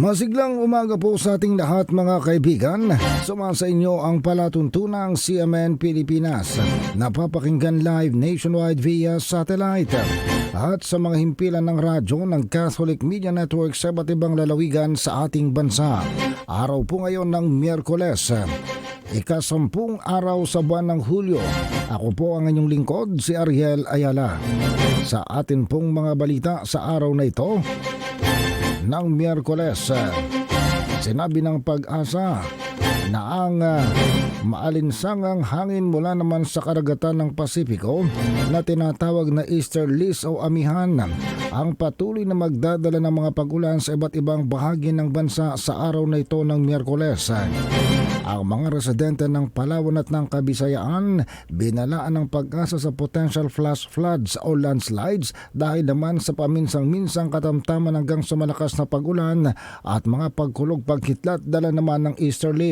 Masiglang umaga po sa ating lahat mga kaibigan. Sumasa inyo ang palatuntunang CMN Pilipinas. Napapakinggan live nationwide via satellite. At sa mga himpilan ng radyo ng Catholic Media Network sa iba't ibang lalawigan sa ating bansa. Araw po ngayon ng Miyerkules. Ikasampung araw sa buwan ng Hulyo. Ako po ang inyong lingkod, si Ariel Ayala. Sa atin pong mga balita sa araw na ito, ng Miyerkules. Sinabi ng pag-asa na ang ah, maalinsangang hangin mula naman sa karagatan ng Pasipiko na tinatawag na Easterlies o Amihan ang patuloy na magdadala ng mga pagulan sa iba't ibang bahagi ng bansa sa araw na ito ng Miyerkules. Ang mga residente ng Palawan at ng Kabisayaan binalaan ng pag-asa sa potential flash floods o landslides dahil naman sa paminsang-minsang katamtaman hanggang sa malakas na pagulan at mga pagkulog pagkitlat dala naman ng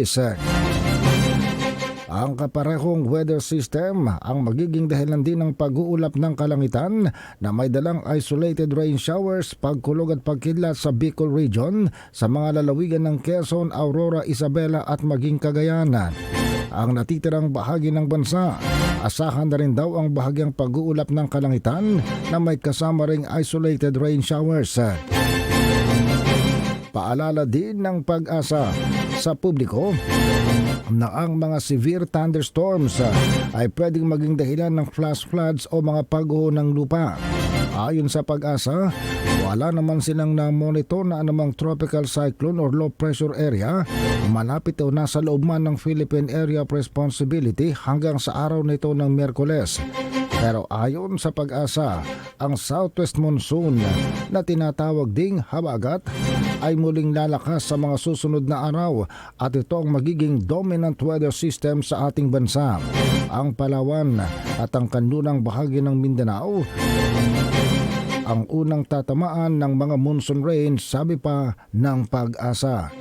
easterlies. Ang kaparehong weather system ang magiging dahilan din ng pag-uulap ng kalangitan na may dalang isolated rain showers, pagkulog at pagkidlat sa Bicol Region sa mga lalawigan ng Quezon, Aurora, Isabela at maging Cagayan. Ang natitirang bahagi ng bansa, asahan na rin daw ang bahagyang pag-uulap ng kalangitan na may kasama ring isolated rain showers. Paalala din ng pag-asa sa publiko na ang mga severe thunderstorms ah, ay pwedeng maging dahilan ng flash floods o mga pagguho ng lupa. Ayon sa pag-asa, wala naman silang na-monitor na anumang tropical cyclone or low pressure area malapit o nasa loob man ng Philippine Area of Responsibility hanggang sa araw na ito ng Miyerkules. Pero ayon sa pag-asa, ang southwest monsoon na tinatawag ding habagat ay muling lalakas sa mga susunod na araw at ito ang magiging dominant weather system sa ating bansa. Ang Palawan at ang kanlunang bahagi ng Mindanao ang unang tatamaan ng mga monsoon rains sabi pa ng pag-asa.